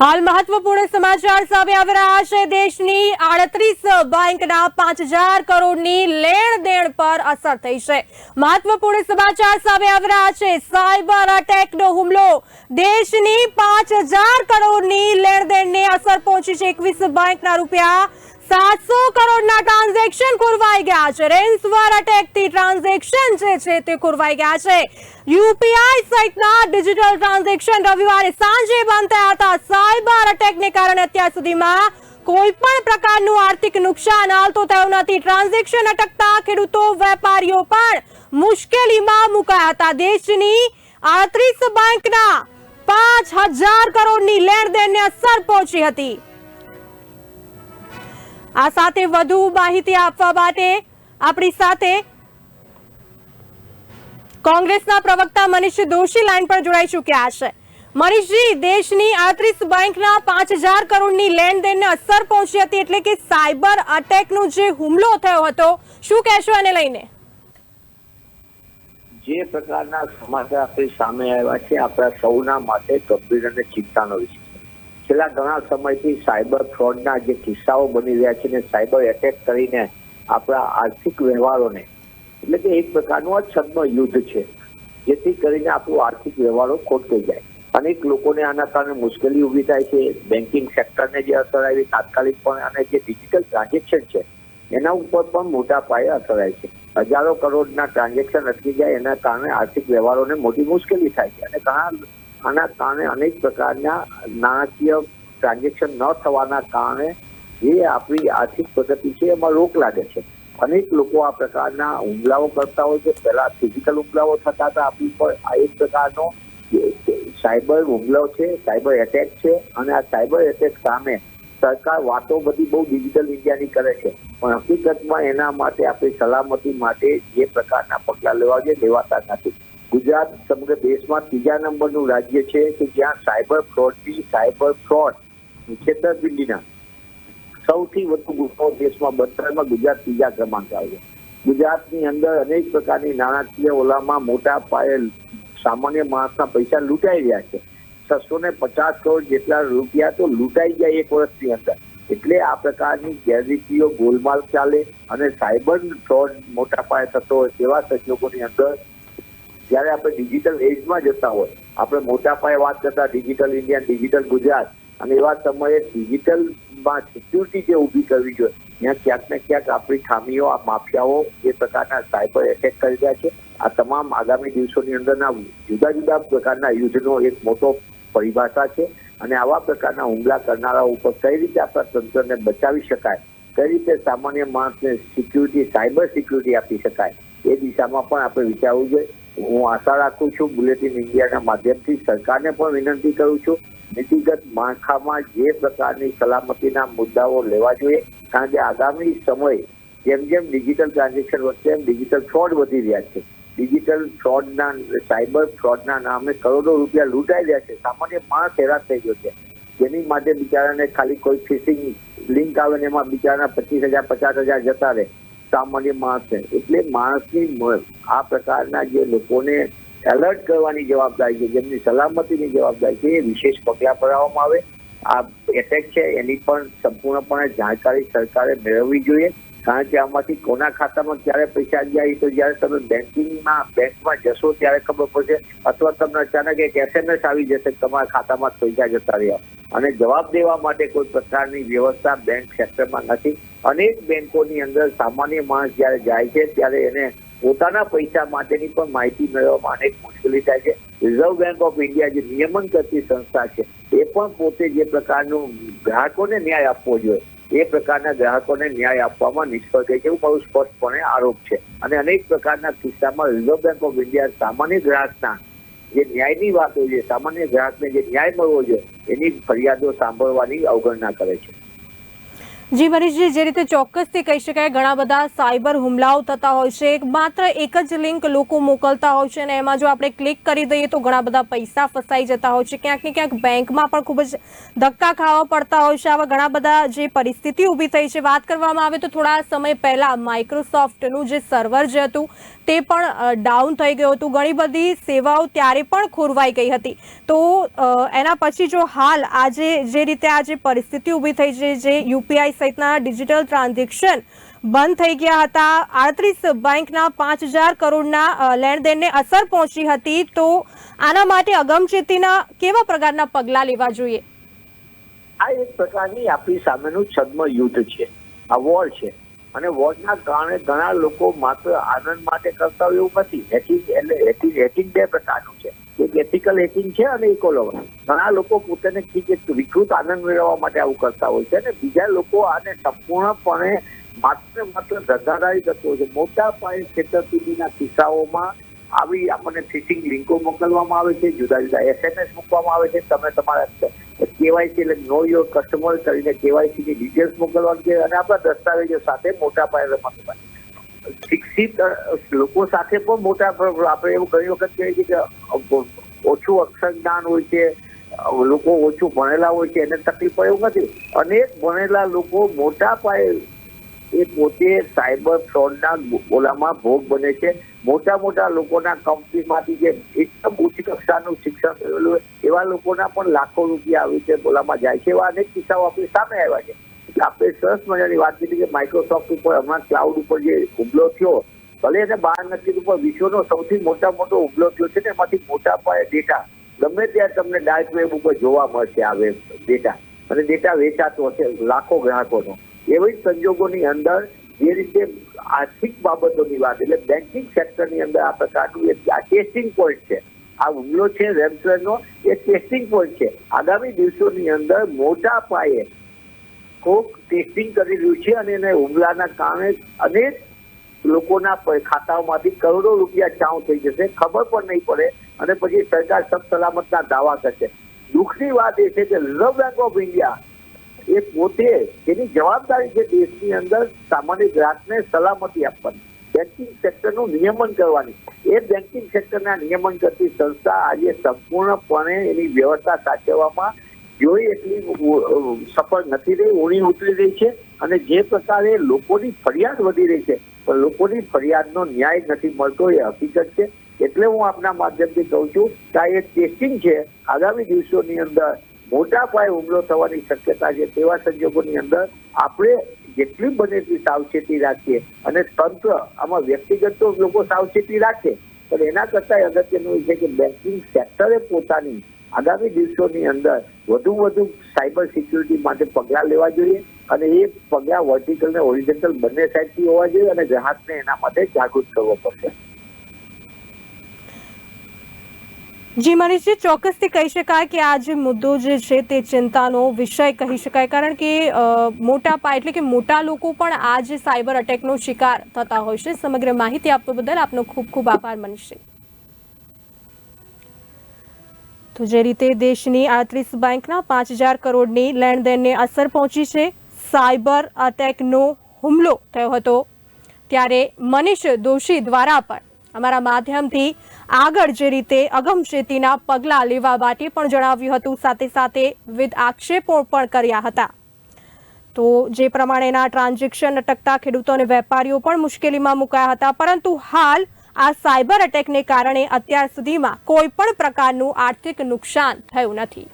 હાલ મહત્વપૂર્ણ સમાચાર સામે આવી રહ્યા છે. દેશની આડત્રીસ બેંકના પાંચ હજાર કરોડની લેણ દેણ પર અસર થઈ છે. મહત્વપૂર્ણ સમાચાર સામે આવી રહ્યા છે. સાયબર અટેકનો હુમલો. દેશની પાંચ હજાર કરોડની લેણ દેણને અસર પહોંચી છે. એકવીસ બેંકના રૂપિયા સાતસો કરોડના ટ્રાન્ઝેક્શન ખોરવાઈ ગયા છે. રેન્સવાર અટેકથી ટ્રાન્ઝેક્શન જે છે તે ખોરવાઈ ગયા છે. યુપીઆઈ સહિતના ડિજિટલ ટ્રાન્ઝેક્શન રવિવારે સાંજે બંધ થયા હતા. સાયબર અટેકને કારણે અત્યાર સુધીમાં કોઈ પણ પ્રકારનું આર્થિક નુકસાન હાલ તો થયું નથી. ટ્રાન્ઝેક્શન અટકતા ખેડૂતો, વેપારીઓ પણ મુશ્કેલીમાં મુકાયા હતા. દેશની આડત્રીસ બેંકના પાંચ હજાર કરોડની લેણદેણને અસર પહોંચી હતી. આ સાથે વધુ માહિતી આપવા માટે આપણી સાથે કોંગ્રેસના પ્રવક્તા મનીષ દોશી લાઈન પર જોડાઈ ચૂક્યા છે મનીષજી, દેશની આડત્રીસ બેંકના પાંચ હજાર કરોડની લેણદેણને અસર પહોંચી હતી એટલે કે સાયબર અટેકનો જે હુમલો થયો હતો, શું કહેશો આને લઈને? જે પ્રકારના સમાચાર આપણી સામે આવ્યા છે, આપણા સૌના માટે ગંભીર અને ચિંતાનો વિષય છેલ્લા ઘણા સમયથી સાયબર ફ્રોડના જે કિસ્સાઓ બની રહ્યા છે ને સાયબર એટેક કરીને આપણા આર્થિક વ્યવહારોને, એટલે કે એક પ્રકારનું આ છદનો યુદ્ધ છે, જેથી કરીને આપણું આર્થિક વ્યવહારો ખોટકે જાય. અનેક લોકોને આના કારણે મુશ્કેલી ઊભી થાય છે. બેન્કિંગ સેક્ટરને જે અસર આવી, તાત્કાલિક પણ અને જે ડિજિટલ ટ્રાન્ઝેક્શન છે એના ઉપર પણ મોટા પાયે અસર છે. હજારો કરોડના ટ્રાન્ઝેક્શન અટકી જાય, એના કારણે આર્થિક વ્યવહારોને મોટી મુશ્કેલી થાય છે. અને ઘણા આના કારણે અનેક પ્રકારના નાણાકીય ટ્રાન્ઝેક્શન ન થવાના કારણે જે આપણી આર્થિક પદ્ધતિ છે એમાં રોક લાગે છે. અનેક લોકો આ પ્રકારના હુમલાઓ કરતા હોય છે. પહેલા ફિઝિકલ હુમલાઓ થતા હતા. આપણી પર આ એક પ્રકારનો સાયબર હુમલો છે, સાયબર એટેક છે. અને આ સાયબર એટેક સામે સરકાર વાતો બધી બહુ ડિજિટલ ઇન્ડિયાની કરે છે. પણ હકીકતમાં એના માટે આપણી સલામતી માટે જે પ્રકારના પગલાં લેવા જોઈએ, લેવાતા નથી. ગુજરાત સમગ્ર દેશમાં ત્રીજા નંબરનું રાજ્ય છે કે જ્યાં સાયબર ફ્રોડથી સાયબર ફ્રોડ છેતરપિંડીના સૌથી વધુ ગુનાઓ દેશમાં બંધારણમાં ગુજરાત ત્રીજા ક્રમાંક આવે ગુજરાતની અંદર અનેક પ્રકારની નાણાકીય ઓલામાં મોટા પાયે સામાન્ય માણસના પૈસા લૂંટાઈ રહ્યા છે. છસો ને પચાસ કરોડ જેટલા રૂપિયા તો લૂંટાઈ ગયા એક વર્ષની અંદર. એટલે આ પ્રકારની ગેરરીતિઓ ગોલમાલ ચાલે અને સાયબર ફ્રોડ મોટા પાયે થતો હોય તેવા સંજોગોની અંદર જ્યારે આપણે ડિજિટલ એજમાં જતા હોય, આપણે મોટા પાયે વાત કરતા ડિજિટલ ઇન્ડિયા, ડિજિટલ ગુજરાત અને એવા સમયે ડિજિટલમાં સિક્યુરિટી જે ઊભી કરવી જોઈએ, ત્યાં ક્યાંક ને ક્યાંક આપણી ખામીઓ, આ માફિયાઓ જે પ્રકારના સાયબર એટેક કરી રહ્યા છે. આ તમામ આગામી દિવસોની અંદરના જુદા જુદા પ્રકારના યુદ્ધનો એક મોટો પરિભાષા છે અને આવા પ્રકારના હુમલા કરનારા ઉપર કઈ રીતે આપણા તંત્રને બચાવી શકાય, કઈ રીતે સામાન્ય માણસને સિક્યુરિટી સાયબર સિક્યુરિટી આપી શકાય, એ દિશામાં પણ આપણે વિચારવું જોઈએ. હું આશા રાખું છું બુલેટિન ઇન્ડિયાના માધ્યમથી સરકારને પણ વિનંતી કરું છું, નીતિગત માળખામાં જે પ્રકારની સલામતીના મુદ્દાઓ લેવા જોઈએ, કારણ કે આગામી સમય જેમ જેમ ડિજિટલ ટ્રાન્ઝેક્શન વધશે એમ ડિજિટલ ફ્રોડ વધી રહ્યા છે. ડિજિટલ ફ્રોડના, સાયબર ફ્રોડના નામે કરોડો રૂપિયા લૂંટાઈ રહ્યા છે. સામાન્ય માણસ હેરાન થઈ ગયો છે. જેની માટે બિચારાને ખાલી કોઈ ફિશિંગ લિંક આવે ને એમાં બિચારાના પચીસ હજાર, પચાસ હજાર જતા રહે. સામાન્ય માણસને એટલે માણસની આ પ્રકારના જે લોકોને એલર્ટ કરવાની જવાબદારી છે, જેમની સલામતીની જવાબદારી છે, એ વિશેષ પગલાં ભરાવવામાં આવે. આ એટેક છે, એની પણ સંપૂર્ણપણે જાણકારી સરકારે મેળવવી જોઈએ. કારણ કે આમાંથી કોના ખાતામાં ક્યારે પૈસા જાય તો જ્યારે તમે બેન્કિંગમાં બેંકમાં જશો ત્યારે ખબર પડશે. અથવા તમને અચાનક એક એસએમએસ આવી જશે તમારા ખાતામાં પૈસા જતા રહ્યા. અને જવાબ દેવા માટે કોઈ પ્રકારની વ્યવસ્થા બેંક સેક્ટરમાં નથી. અનેક બેંકોની અંદર સામાન્ય માણસ જ્યારે જાય છે, ત્યારે એને પોતાના પૈસા માટેની પણ માહિતી મેળવવામાં અનેક મુશ્કેલી થાય છે. રિઝર્વ બેંક ઓફ ઇન્ડિયા જે નિયમન કરતી સંસ્થા છે, એ પણ પોતે જે પ્રકારનું ગ્રાહકોને ન્યાય આપવો જોઈએ. એ પ્રકારના ગ્રાહકોને ન્યાય આપવામાં નિષ્ફળ ગઈ છે, એવું મારું સ્પષ્ટપણે આરોપ છે. અને અનેક પ્રકારના કિસ્સામાં રિઝર્વ બેંક ઓફ ઇન્ડિયા સામાન્ય ગ્રાહકના જે ન્યાયની વાત હોય છે, સામાન્ય ગ્રાહકને જે ન્યાય મળવો જોઈએ, એની ફરિયાદો સાંભળવાની અવગણના કરે છે. જી મનીષજી જે રીતે ચોક્કસથી કહી શકાય, ઘણા બધા સાયબર હુમલાઓ થતા હોય છે. માત્ર એક જ લિંક લોકો મોકલતા હોય છે અને એમાં જો આપણે ક્લિક કરી દઈએ તો ઘણા બધા પૈસા ફસાઈ જતા હોય છે. ક્યાંક ને ક્યાંક બેંકમાં પણ ખૂબ જ ધક્કા ખાવા પડતા હોય છે. આવા ઘણા બધા જે પરિસ્થિતિ ઊભી થઈ છે. વાત કરવામાં આવે તો થોડા સમય પહેલાં માઇક્રોસોફ્ટનું જે સર્વર જે હતું તે પણ ડાઉન થઈ ગયું હતું. ઘણી બધી સેવાઓ ત્યારે પણ ખોરવાઈ ગઈ હતી. તો એના પછી જો હાલ આજે જે રીતે આજે પરિસ્થિતિ ઊભી થઈ છે, જે યુપીઆઈ સહિતના ડિજિટલ ટ્રાન્ઝેક્શન બંધ થઈ ગયા હતા, આડત્રીસ બેંકના પાંચ હજાર કરોડના લેણદેણને અસર પહોંચી હતી, તો આના માટે અગમચેતીના કેવા પ્રકારના પગલાં લેવા જોઈએ? આ એક પ્રકારની આપણી સામેનું છદ્મ યુદ્ધ છે. આ વોર છે. અને વોચના કારણે ઘણા લોકો માત્ર આનંદ માટે કરતા હોય એવું નથી. હેકિંગ એટલે હેકિંગ હેકિંગ બે પ્રકારનું છે. એક એથિકલ હેકિંગ છે અને ઇકોલોવર ઘણા લોકો પોતાને વિકૃત આનંદ મેળવવા માટે આવું કરતા હોય છે અને બીજા લોકો આને સંપૂર્ણપણે માત્ર માત્ર ધંધાદારી કરતો હોય છે. મોટા પાયે છેતરપિંડીના કિસ્સાઓમાં આવી આપણને ફિશિંગ લિંકો મોકલવામાં આવે છે, જુદા જુદા એસએમએસ મૂકવામાં આવે છે. તમે તમારા કેવાયસી એટલે નો યોર કસ્ટમર કરીને કેવાયસી ની ડિટેલ્સ મોકલવાની છે અને આપણા દસ્તાવેજો સાથે મોટા પાયે રમત શિક્ષિત લોકો સાથે પણ મોટા આપણે એવું ઘણી વખત કહીએ છીએ કે ઓછું અક્ષર જ્ઞાન હોય છે લોકો ઓછું ભણેલા હોય છે, એને તકલીફ પડે એવું નથી. અનેક ભણેલા લોકો મોટા પાયે એ પોતે સાયબર ફ્રોડના ઓલામાં ભોગ બને છે. મોટા મોટા લોકોના કંપનીમાંથી જે એકદમ ઉચ્ચ કક્ષાનું શિક્ષણ મેળવેલું હોય, એવા લોકોના પણ લાખો રૂપિયા આવી રીતે બોલામાં જાય છે. એવા અનેક કિસ્સાઓ આપણી સામે આવ્યા છે. એટલે આપણે સરસ મજાની વાત કરી કે માઇક્રોસોફ્ટ ઉપર, હમણાં ક્લાઉડ ઉપર જે હુમલો થયો, ભલે એને બહાર નથી ઉપર વિશ્વનો સૌથી મોટા મોટો હુમલો થયો છે ને, એમાંથી મોટા પાયે ડેટા ગમે ત્યાં તમને ડાર્ક વેબ ઉપર જોવા મળશે આવે ડેટા અને ડેટા વેચાતો હશે લાખો ગ્રાહકોનો. એવી સંજોગોની અંદર જે રીતે આર્થિક બાબતોની વાત, એટલે બેન્કિંગ સેક્ટરની અંદર આ પ્રકારનું એક આ ટેસ્ટિંગ પોઈન્ટ છે. આ હુમલો છે રેમસરનો એ ટેસ્ટિંગ પોઈન્ટ છે. આગામી દિવસોની અંદર મોટા પાયે કોક ટેસ્ટિંગ કરી રહ્યું છે અને એને હુમલાના કારણે અનેક લોકોના ખાતાઓમાંથી કરોડો રૂપિયા ચાઉ થઈ જશે, ખબર પણ નહીં પડે અને પછી સરકાર સબ, સલામતના દાવા કરશે. દુઃખની વાત એ છે કે રિઝર્વ બેંક ઓફ ઇન્ડિયા એ પોતે એની જવાબદારી છે દેશની અંદર સામાન્ય ગ્રાહકને સલામતી આપવાની બેન્કિંગ સેક્ટરનું નિયમન કરવાની. એ બેન્કિંગ સેક્ટરના નિયમન કરતી સંસ્થા આજે સંપૂર્ણપણે એની વ્યવસ્થા સાચવવામાં જોઈ એટલી સફળ નથી રહી, ઊણી ઉતરી રહી છે અને જે પ્રકારે લોકોની ફરિયાદ વધી રહી છે, પણ લોકોની ફરિયાદનો ન્યાય નથી મળતો એ હકીકત છે. એટલે હું આપના માધ્યમથી કહું છું કે આ એક ટેસ્ટિંગ છે. આગામી દિવસોની અંદર મોટા પાયે હુમલો થવાની શક્યતા છે તેવા સંજોગોની અંદર આપણે જેટલી બને એટલી સાવચેતી રાખીએ અને તંત્ર આમાં વ્યક્તિગત લોકો સાવચેતી રાખે, પણ એના કરતા અગત્યનું છે કે બેન્કિંગ સેક્ટરે પોતાની આગામી દિવસોની અંદર વધુ વધુ સાયબર સિક્યુરિટી માટે પગલાં લેવા જોઈએ અને એ પગલાં વર્ટિકલ ને ઓરિજિનલ બંને સાઈડથી હોવા જોઈએ અને ગ્રાહકને એના માટે જાગૃત કરવો પડશે. જી મનીષજી ચોક્કસથી કહી શકાય કે આ જે મુદ્દો જે છે તે ચિંતાનો વિષય કહી શકાય. કારણ કે મોટા પાયે એટલે કે મોટા લોકો પણ આ જે સાયબર અટેકનો શિકાર થતા હોય છે. સમગ્ર માહિતી આપવા બદલ આપનો ખૂબ ખૂબ આભાર મનીષજી તો જે રીતે દેશની આડત્રીસ બેંકના પાંચ હજાર કરોડની લેણદેણને અસર પહોંચી છે, સાયબર અટેકનો હુમલો થયો હતો. ત્યારે મનીષ દોશી દ્વારા પણ અમારા માધ્યમથી આગળ જે રીતે અગમચેતીના પગલાં લેવા માટે પણ જણાવ્યું હતું, સાથે સાથે વિવિધ આક્ષેપો પણ કર્યા હતા. તો જે પ્રમાણેના ટ્રાન્ઝેક્શન અટકતા ખેડૂતો અને વેપારીઓ પણ મુશ્કેલીમાં મુકાયા હતા, પરંતુ હાલ આ સાયબર અટેકને કારણે અત્યાર સુધીમાં કોઈ પણ પ્રકારનું આર્થિક નુકસાન થયું નથી.